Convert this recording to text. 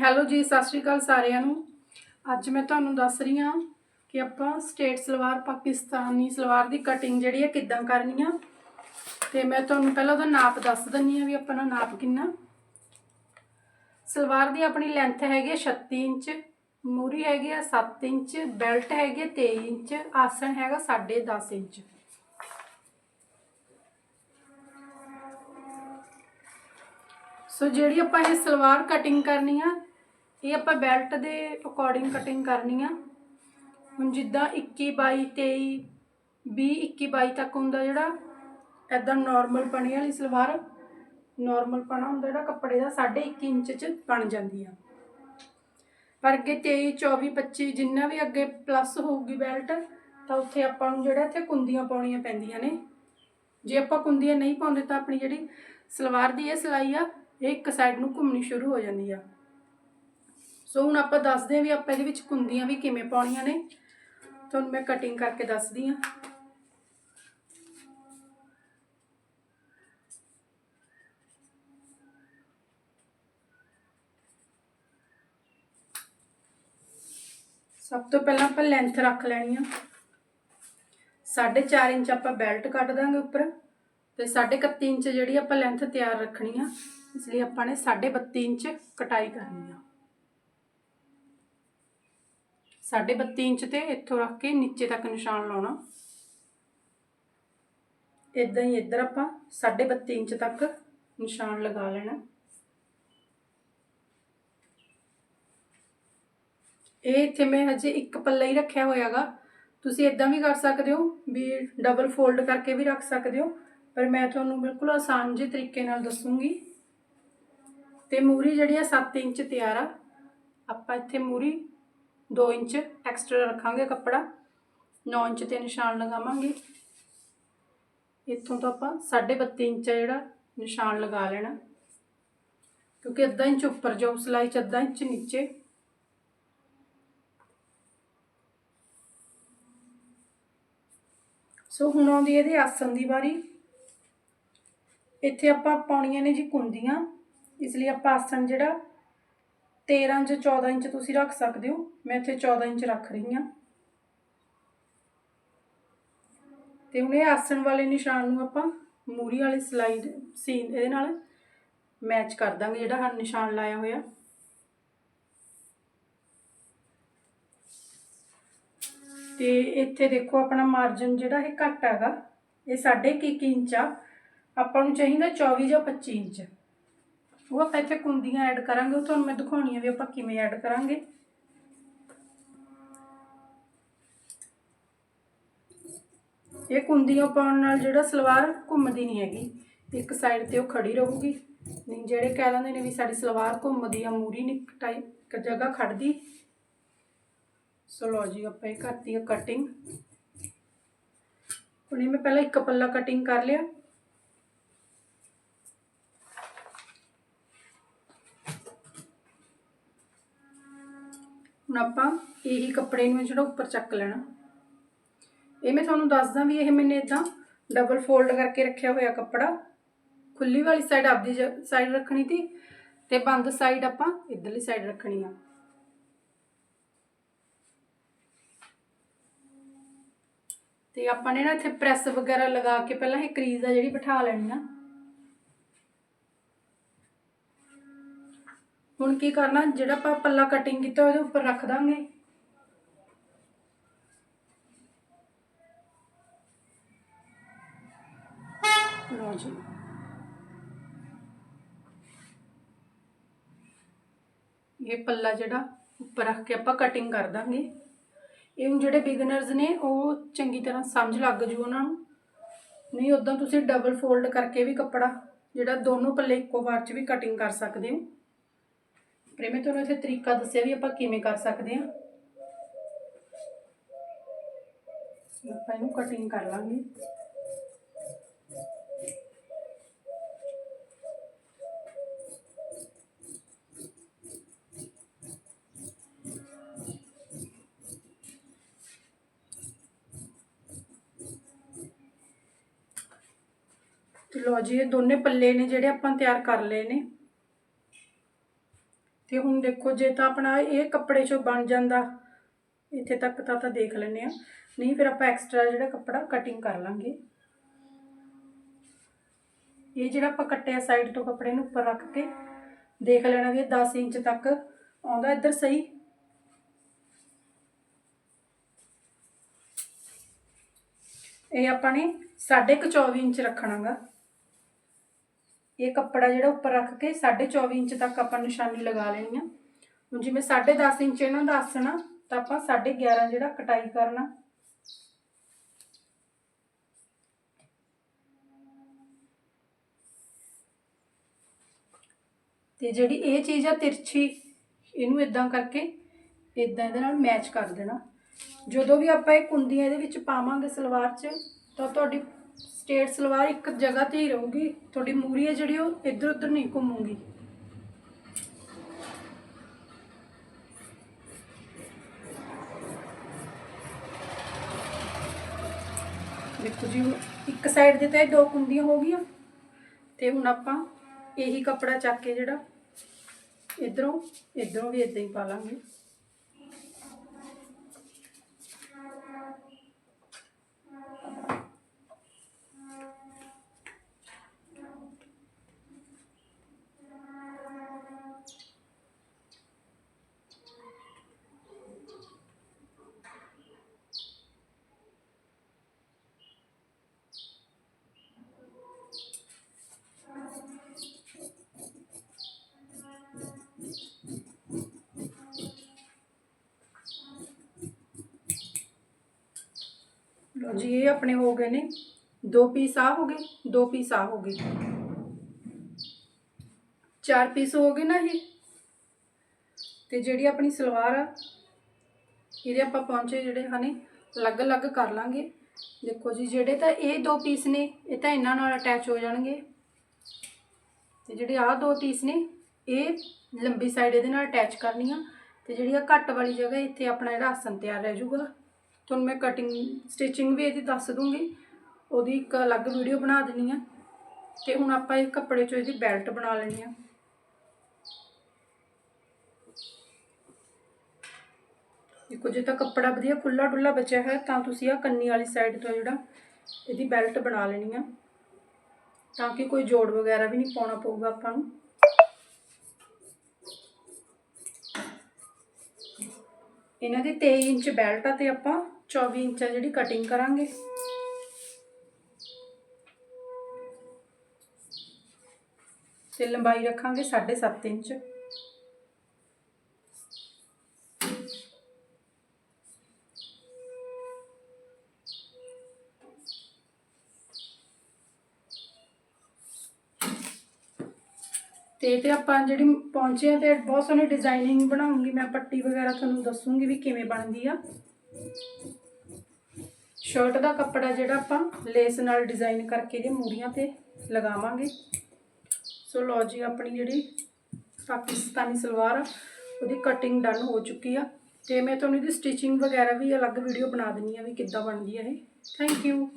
Hello ਜੀ, ਸਤਿ ਸ਼੍ਰੀ ਅਕਾਲ ਸਾਰਿਆਂ ਨੂੰ। ਅੱਜ ਮੈਂ ਤੁਹਾਨੂੰ ਦੱਸ ਰਹੀ ਹਾਂ ਕਿ ਆਪਾਂ ਸਟੇਟ ਸਲਵਾਰ, ਪਾਕਿਸਤਾਨੀ ਸਲਵਾਰ ਦੀ ਕਟਿੰਗ ਜਿਹੜੀ ਹੈ ਕਿੱਦਾਂ ਕਰਨੀ ਆ। ਤੇ ਮੈਂ ਤੁਹਾਨੂੰ ਪਹਿਲਾਂ ਉਹਦਾ ਨਾਪ ਦੱਸ ਦਿੰਨੀ ਆ ਵੀ ਆਪਣਾ ਨਾਪ ਕਿੰਨਾ। ਸਲਵਾਰ ਦੀ ਆਪਣੀ ਲੈਂਥ ਹੈਗੀ ਹੈ 36 ਇੰਚ, ਮੂਰੀ ਹੈਗੀ ਆ 7 ਇੰਚ ਬੈਲਟ ਹੈਗੇ ਹੈ 23 ਇੰਚ, ਆਸਣ ਹੈਗਾ 10.5 ਇੰਚ। ਸੋ ਜਿਹੜੀ ਆਪਾਂ ਇਹ ਸਲਵਾਰ ਕਟਿੰਗ ਕਰਨੀ ਆ ਇਹ ਆਪਾਂ ਬੈਲਟ ਦੇ ਅਕੋਰਡਿੰਗ ਕਟਿੰਗ ਕਰਨੀ ਆ। ਹੁਣ ਜਿੱਦਾਂ 21 ਬਾਈ 23 20 21 ਬਾਈ ਤੱਕ ਹੁੰਦਾ ਜਿਹੜਾ ਐਦਾਂ ਨਾਰਮਲ ਪਣੀ ਵਾਲੀ ਸਲਵਾਰ ਨਾਰਮਲ ਪਣਾ ਹੁੰਦਾ ਜਿਹੜਾ ਕੱਪੜੇ ਦਾ 1.5 ਇੰਚ ਚ ਬਣ ਜਾਂਦੀ ਆ। ਪਰ ਅੱਗੇ 23 24 25 ਜਿੰਨਾ ਵੀ ਅੱਗੇ ਪਲੱਸ ਹੋਊਗੀ ਬੈਲਟ ਤਾਂ ਉੱਥੇ ਆਪਾਂ ਨੂੰ ਜਿਹੜਾ ਇੱਥੇ ਕੁੰਦੀਆਂ ਪਾਉਣੀਆਂ ਪੈਂਦੀਆਂ ਨੇ। ਜੇ ਆਪਾਂ ਕੁੰਦੀਆਂ ਨਹੀਂ ਪਾਉਂਦੇ ਤਾਂ ਆਪਣੀ ਜਿਹੜੀ ਸਲਵਾਰ ਦੀ ਇਹ ਸਿਲਾਈ ਆ, ਇਹ ਇੱਕ ਸਾਈਡ ਨੂੰ ਘੁੰਮਣੀ ਸ਼ੁਰੂ ਹੋ ਜਾਂਦੀ ਆ। ਸੋ ਹੁਣ ਆਪਾਂ ਦੱਸਦੇ ਹਾਂ ਵੀ ਆਪਾਂ ਇਹਦੇ ਵਿੱਚ ਕੁੰਦੀਆਂ ਵੀ ਕਿਵੇਂ ਪਾਉਣੀਆਂ ਨੇ। ਤੁਹਾਨੂੰ ਮੈਂ ਕਟਿੰਗ ਕਰਕੇ ਦੱਸਦੀ ਹਾਂ। ਸਭ ਤੋਂ ਪਹਿਲਾਂ ਆਪਾਂ ਲੈਂਥ ਰੱਖ ਲੈਣੀ ਆ। 4.5 ਇੰਚ ਆਪਾਂ ਬੈਲਟ ਕੱਟ ਦਾਂਗੇ ਉੱਪਰ। ਤੇ 31 ਇੰਚ ਜਿਹੜੀ ਆਪਾਂ ਲੈਂਥ ਤਿਆਰ ਰੱਖਣੀ ਆ, ਇਸ ਲਈ ਆਪਾਂ ਨੇ 32 ਇੰਚ ਕਟਾਈ ਕਰਨੀ ਆ। 32 ਇੰਚ ਤੇ ਇੱਥੋਂ ਰੱਖ ਕੇ ਨੀਚੇ ਤੱਕ ਨਿਸ਼ਾਨ ਲਾਉਣਾ। ਇਦਾਂ ਹੀ ਇੱਧਰ ਆਪਾਂ 32 ਇੰਚ ਤੱਕ ਨਿਸ਼ਾਨ ਲਗਾ ਲੈਣਾ। ਇਹ ਇੱਥੇ ਮੈਂ ਹਜੇ ਇੱਕ ਪੱਲਾ ਹੀ ਰੱਖਿਆ ਹੋਇਆਗਾ। ਤੁਸੀਂ ਇਦਾਂ ਵੀ ਕਰ ਸਕਦੇ ਹੋ ਵੀ ਡਬਲ ਫੋਲਡ ਕਰਕੇ ਵੀ ਰੱਖ ਸਕਦੇ ਹੋ। ਪਰ ਮੈਂ ਤੁਹਾਨੂੰ ਬਿਲਕੁਲ ਆਸਾਨ ਜਿਹੇ ਤਰੀਕੇ ਨਾਲ ਦੱਸੂਗੀ। ਤੇ ਮੂਰੀ ਜਿਹੜੀ ਆ 7 ਇੰਚ ਤਿਆਰ ਆ। ਆਪਾਂ ਇੱਥੇ ਮੂਰੀ 2 ਇੰਚ ਐਕਸਟਰਾ ਰੱਖਾਂਗੇ ਕੱਪੜਾ। 9 ਇੰਚ ਤੇ ਨਿਸ਼ਾਨ ਲਗਾਵਾਂਗੇ। ਇੱਥੋਂ ਤੋਂ ਆਪਾਂ 32.5 ਇੰਚ ਜਿਹੜਾ, ਨਿਸ਼ਾਨ ਲਗਾ ਲੈਣਾ। ਕਿਉਂਕਿ ਅੱਧਾ ਇੰਚ ਉੱਪਰ ਜਾਊ, ਸਲਾਈ ਚ ਅੱਧਾ ਇੰਚ ਨੀਚੇ। ਸੋ ਹੁਣ ਆਉਂਦੀ ਇਹਦੇ ਆਸਣ ਦੀ ਵਾਰੀ। ਇੱਥੇ ਆਪਾਂ ਪਾਉਣੀਆਂ ਨੇ ਜੀ ਕੁੰਦੀਆਂ ਇਸ ਲਈ ਆਪਾਂ ਆਸਣ ਜਿਹੜਾ 13 ਜਾਂ 14 ਇੰਚ ਤੁਸੀਂ ਰੱਖ ਸਕਦੇ ਹੋ। ਮੈਂ ਇੱਥੇ 14 ਇੰਚ ਰੱਖ ਰਹੀ ਹਾਂ। ਤੇ ਹੁਣ ਇਹ ਆਸਣ ਵਾਲੇ ਨਿਸ਼ਾਨ ਨੂੰ ਆਪਾਂ ਮੂਰੀ ਵਾਲੀ ਸਲਾਈ ਸੀਨ ਇਹਦੇ ਨਾਲ ਮੈਚ ਕਰ ਦਾਂਗੇ ਜਿਹੜਾ ਹਰ ਨਿਸ਼ਾਨ ਲਾਇਆ ਹੋਇਆ। ਤੇ ਇੱਥੇ ਦੇਖੋ ਆਪਣਾ ਮਾਰਜਨ ਜਿਹੜਾ ਇਹ ਘੱਟ ਹੈਗਾ, ਇਹ 1.5 ਇੰਚ ਆ। ਆਪਾਂ ਨੂੰ ਚਾਹੀਦਾ 24 ਜਾਂ 25 ਇੰਚ। ਉਹ ਆਪਾਂ ਇੱਥੇ ਕੁੰਦੀਆਂ ਐਡ ਕਰਾਂਗੇ, ਉਹ ਤੁਹਾਨੂੰ ਮੈਂ ਦਿਖਾਉਣੀ ਆ ਵੀ ਆਪਾਂ ਕਿਵੇਂ ਐਡ ਕਰਾਂਗੇ। ਇਹ ਕੁੰਦੀਆਂ ਪਾਉਣ ਨਾਲ ਜਿਹੜਾ ਸਲਵਾਰ ਘੁੰਮਦੀ ਨਹੀਂ ਹੈਗੀ, ਇੱਕ ਸਾਈਡ ਤੇ ਉਹ ਖੜੀ ਰਹੂਗੀ। ਨਹੀਂ, ਜਿਹੜੇ ਕਹਿ ਦਿੰਦੇ ਨੇ ਵੀ ਸਾਡੀ ਸਲਵਾਰ ਘੁੰਮਦੀ ਆ, ਮੂਰੀ ਨਿਕ ਟਾਈਪ ਇੱਕ ਜਗ੍ਹਾ ਖੜਦੀ। ਸੋ ਲਓ ਜੀ, ਆਪਾਂ ਇਹ ਕਰਤੀ ਆ ਕਟਿੰਗ ਹੁਣ ਇਹ ਮੈਂ ਪਹਿਲਾਂ ਇੱਕ ਪੱਲਾ ਕਟਿੰਗ ਕਰ ਲਿਆ। ਹੁਣ ਆਪਾਂ ਇਹੀ ਕੱਪੜੇ ਨੂੰ ਜਿਹੜਾ ਉੱਪਰ ਚੱਕ ਲੈਣਾ। ਇਹ ਮੈਂ ਤੁਹਾਨੂੰ ਦੱਸਦਾ ਵੀ ਇਹ ਮੈਨੇ ਇਦਾਂ ਡਬਲ ਫੋਲਡ ਕਰਕੇ ਰੱਖਿਆ ਹੋਇਆ ਕੱਪੜਾ। ਖੁੱਲੀ ਵਾਲੀ ਸਾਈਡ ਆਪਦੀ ਸਾਈਡ ਰੱਖਣੀ ਸੀ ਤੇ ਬੰਦ ਸਾਈਡ ਆਪਾਂ ਇਧਰਲੀ ਸਾਈਡ ਰੱਖਣੀ ਆ। ਤੇ ਆਪਾਂ ਨੇ ਨਾ ਇੱਥੇ ਪ੍ਰੈਸ ਵਗੈਰਾ ਲਗਾ ਕੇ ਪਹਿਲਾਂ ਇਹ ਕਰੀਜ਼ ਆ ਜਿਹੜੀ ਬਿਠਾ ਲੈਣੀ ਆ। ਹੁਣ ਕੀ ਕਰਨਾ? ਜਿਹੜਾ ਆਪਾਂ ਪੱਲਾ ਕਟਿੰਗ ਕੀਤਾ ਉਹਦੇ ਉੱਪਰ ਰੱਖ ਦਾਂਗੇ। ਲਓ ਜੀ। ਇਹ ਪੱਲਾ ਜਿਹੜਾ ਉੱਪਰ ਰੱਖ ਕੇ ਆਪਾਂ ਕਟਿੰਗ ਕਰ ਦਾਂਗੇ। ਇਹ ਹੁਣ ਜਿਹੜੇ ਬਿਗਨਰਸ ਨੇ, ਉਹ ਚੰਗੀ ਤਰ੍ਹਾਂ ਸਮਝ ਲੱਗ ਜੂ ਉਹਨਾਂ ਨੂੰ। ਨਹੀਂ ਉਦਾਂ ਤੁਸੀਂ ਡਬਲ ਫੋਲਡ ਕਰਕੇ ਵੀ ਕੱਪੜਾ, ਜਿਹੜਾ ਦੋਨੋਂ ਪੱਲੇ ਇੱਕੋ ਵਾਰ 'ਚ ਵੀ ਕਟਿੰਗ ਕਰ ਸਕਦੇ ਹੋ। ਪਰ ਮੈਂ ਤੁਹਾਨੂੰ ਇੱਥੇ ਤਰੀਕਾ ਦੱਸਿਆ ਵੀ ਆਪਾਂ ਕਿਵੇਂ ਕਰ ਸਕਦੇ ਹਾਂ? ਆਪਾਂ ਇਹਨੂੰ ਕਟਿੰਗ ਕਰ ਲਾਂਗੇ। ਤੇ ਜੀ, ਇਹ ਦੋਨੇ ਪੱਲੇ ਨੇ ਜਿਹੜੇ ਆਪਾਂ ਤਿਆਰ ਕਰ ਲਏ ਨੇ। ਤੇ ਹੁਣ ਦੇਖੋ, ਜੇ ਤਾਂ ਆਪਣਾ ਇਹ ਕੱਪੜੇ ਚੋਂ ਬਣ ਜਾਂਦਾ, ਇੱਥੇ ਤੱਕ ਤਾਂ ਤਾਂ ਦੇਖ ਲੈਂਦੇ ਆ ਨਹੀਂ, ਫਿਰ ਆਪਾਂ ਐਕਸਟਰਾ ਜਿਹੜਾ ਕੱਪੜਾ ਕਟਿੰਗ ਕਰ ਲਾਂਗੇ। ਇਹ ਜਿਹੜਾ ਆਪਾਂ ਕੱਟਿਆ ਸਾਈਡ ਤੋਂ ਕੱਪੜੇ ਨੂੰ ਉੱਪਰ ਰੱਖ ਕੇ, ਦੇਖ ਲੈਣਾ ਵੀ ਇਹ 10 ਇੰਚ ਤੱਕ ਆਉਂਦਾ, ਇੱਧਰ ਸਹੀ। ਇਹ ਆਪਾਂ ਨੇ 24 ਇੰਚ ਰੱਖਣਾਗਾ। ਇਹ ਕੱਪੜਾ ਜਿਹੜਾ ਉੱਪਰ ਰੱਖ ਕੇ 24 ਇੰਚ ਤੱਕ ਆਪਾਂ ਨਿਸ਼ਾਨੀ ਲਗਾ ਲੈਣੀ ਆ। ਹੁਣ ਜਿਵੇਂ 10.5 ਇੰਚ ਇਹਨਾਂ ਦਾ ਆਸਣਾ, ਤਾਂ ਆਪਾਂ 11.5 ਜਿਹੜਾ ਕਟਾਈ ਕਰਨਾ। ਤੇ ਜਿਹੜੀ ਇਹ ਚੀਜ਼ ਆ ਤਿਰਛੀ, ਇਹਨੂੰ ਇਦਾਂ ਕਰਕੇ ਇਦਾਂ ਇਹਦੇ ਨਾਲ ਮੈਚ ਕਰ ਦੇਣਾ। ਜਦੋਂ ਵੀ ਆਪਾਂ ਇਹ ਕੁੰਦੀਆਂ ਇਹਦੇ ਵਿੱਚ ਪਾਵਾਂਗੇ ਸਲਵਾਰ 'ਚ, ਤਾਂ ਤੁਹਾਡੀ ਸਟੇਟ ਸਲਵਾਰ ਇੱਕ ਜਗ੍ਹਾ ਤੇ ਹੀ ਰਹੂਗੀ। ਤੁਹਾਡੀ ਮੂਰੀ ਹੈ ਜਿਹੜੀ, ਉਹ ਇੱਧਰ ਉੱਧਰ ਨਹੀਂ ਘੁੰਮੂਗੀ। ਦੇਖੋ ਜੀ, ਹੁਣ ਇੱਕ ਸਾਈਡ ਦੇ ਤਾਂ ਇਹ ਦੋ ਕੁੰਡੀਆਂ ਹੋ ਗਈਆਂ। ਤੇ ਹੁਣ ਆਪਾਂ ਇਹੀ ਕੱਪੜਾ ਚੱਕ ਕੇ ਜਿਹੜਾ, ਇਧਰੋਂ ਇਧਰੋਂ ਵੀ ਇਦਾਂ ਹੀ ਪਾ ਲਾਂਗੇ। ਲਓ ਜੀ, ਇਹ ਆਪਣੇ ਹੋ ਗਏ ਨੇ। ਦੋ ਪੀਸ ਆ ਹੋ ਗਏ, ਦੋ ਪੀਸ ਆ ਹੋ ਗਏ। ਚਾਰ ਪੀਸ ਹੋ ਗਏ ਨਾ ਇਹ। ਤੇ ਜਿਹੜੀ ਆਪਣੀ ਸਲਵਾਰ ਆ, ਇਹਦੇ ਆਪਾਂ ਪਹੁੰਚੇ ਜਿਹੜੇ ਹਨੇ, ਅਲੱਗ-ਅਲੱਗ ਕਰ ਲਾਂਗੇ। ਦੇਖੋ ਜੀ, ਜਿਹੜੇ ਤਾਂ ਇਹ ਦੋ ਪੀਸ ਨੇ, ਇਹ ਤਾਂ ਇਹਨਾਂ ਨਾਲ ਅਟੈਚ ਹੋ ਜਾਣਗੇ। ਤੇ ਜਿਹੜੇ ਆਹ ਦੋ ਪੀਸ ਨੇ, ਇਹ ਲੰਬੀ ਸਾਈਡ ਇਹਦੇ ਨਾਲ ਅਟੈਚ ਕਰਨੀ ਆ ਤੇ ਜਿਹੜੀ ਆ ਘੱਟ ਵਾਲੀ ਜਗ੍ਹਾ, ਇੱਥੇ ਆਪਣਾ ਜਿਹੜਾ ਆਸਨ ਤਿਆਰ ਰਹਿ ਜਾਊਗਾ। ਤੁਹਾਨੂੰ ਮੈਂ ਕਟਿੰਗ ਸਟਿਚਿੰਗ ਵੀ ਇਹਦੀ ਦੱਸ ਦੂੰਗੀ। ਉਹਦੀ ਇੱਕ ਅਲੱਗ ਵੀਡੀਓ ਬਣਾ ਦੇਣੀ ਆ। ਤੇ ਹੁਣ ਆਪਾਂ ਇਹ ਕੱਪੜੇ ਚੋਂ ਇਹਦੀ ਬੈਲਟ ਬਣਾ ਲੈਣੀ ਆ। ਦੇਖੋ, ਜੇ ਤਾਂ ਕੱਪੜਾ ਵਧੀਆ ਖੁੱਲਾ ਡੁੱਲਾ ਬਚਿਆ ਹੈ ਤਾਂ ਤੁਸੀਂ ਆ ਕੰਨੀ ਵਾਲੀ ਸਾਈਡ ਤੋਂ ਜਿਹੜਾ ਇਹਦੀ ਬੈਲਟ ਬਣਾ ਲੈਣੀ ਆ। ਤਾਂ ਕਿ ਕੋਈ ਜੋੜ ਵਗੈਰਾ ਵੀ ਨਹੀਂ ਪਾਉਣਾ ਪਊਗਾ ਆਪਾਂ ਨੂੰ। ਇਹਨਾਂ ਦੀ 23 ਇੰਚ ਬੈਲਟ ਆ ਤੇ ਆਪਾਂ 24 ਇੰਚ ਆ ਜਿਹੜੀ ਕਟਿੰਗ ਕਰਾਂਗੇ। ਤੇ ਲੰਬਾਈ ਰੱਖਾਂਗੇ 7.5 ਇੰਚ। ਤੇ ਤੇ ਆਪਾਂ ਜਿਹੜੀ ਪਹੁੰਚੇ ਆ ਤੇ ਬਹੁਤ ਸੋਹਣੀ ਡਿਜ਼ਾਈਨਿੰਗ ਬਣਾਉਂਗੀ। ਮੈਂ ਪੱਟੀ ਵਗੈਰਾ ਤੁਹਾਨੂੰ ਦੱਸੂਗੀ ਵੀ ਕਿਵੇਂ ਬਣਦੀ ਆ। ਸ਼ਰਟ ਦਾ ਕੱਪੜਾ ਜਿਹੜਾ ਆਪਾਂ ਲੇਸ ਨਾਲ ਡਿਜ਼ਾਈਨ ਕਰਕੇ ਇਹਦੇ ਮੂਰੀਆਂ ਤੇ ਲਗਾਵਾਂਗੇ। ਸੋ ਲਓ ਜੀ, ਆਪਣੀ ਜਿਹੜੀ ਪਾਕਿਸਤਾਨੀ ਸਲਵਾਰ ਆ, ਉਹਦੀ ਕਟਿੰਗ ਡਨ ਹੋ ਚੁੱਕੀ ਆ। ਤੇ ਮੈਂ ਤੁਹਾਨੂੰ ਇਹਦੀ ਸਟਿਚਿੰਗ ਵਗੈਰਾ ਵੀ ਅਲੱਗ ਵੀਡੀਓ ਬਣਾ ਦਿੰਨੀ ਆ ਵੀ ਕਿੱਦਾਂ ਬਣਦੀ ਆ ਇਹ। Thank you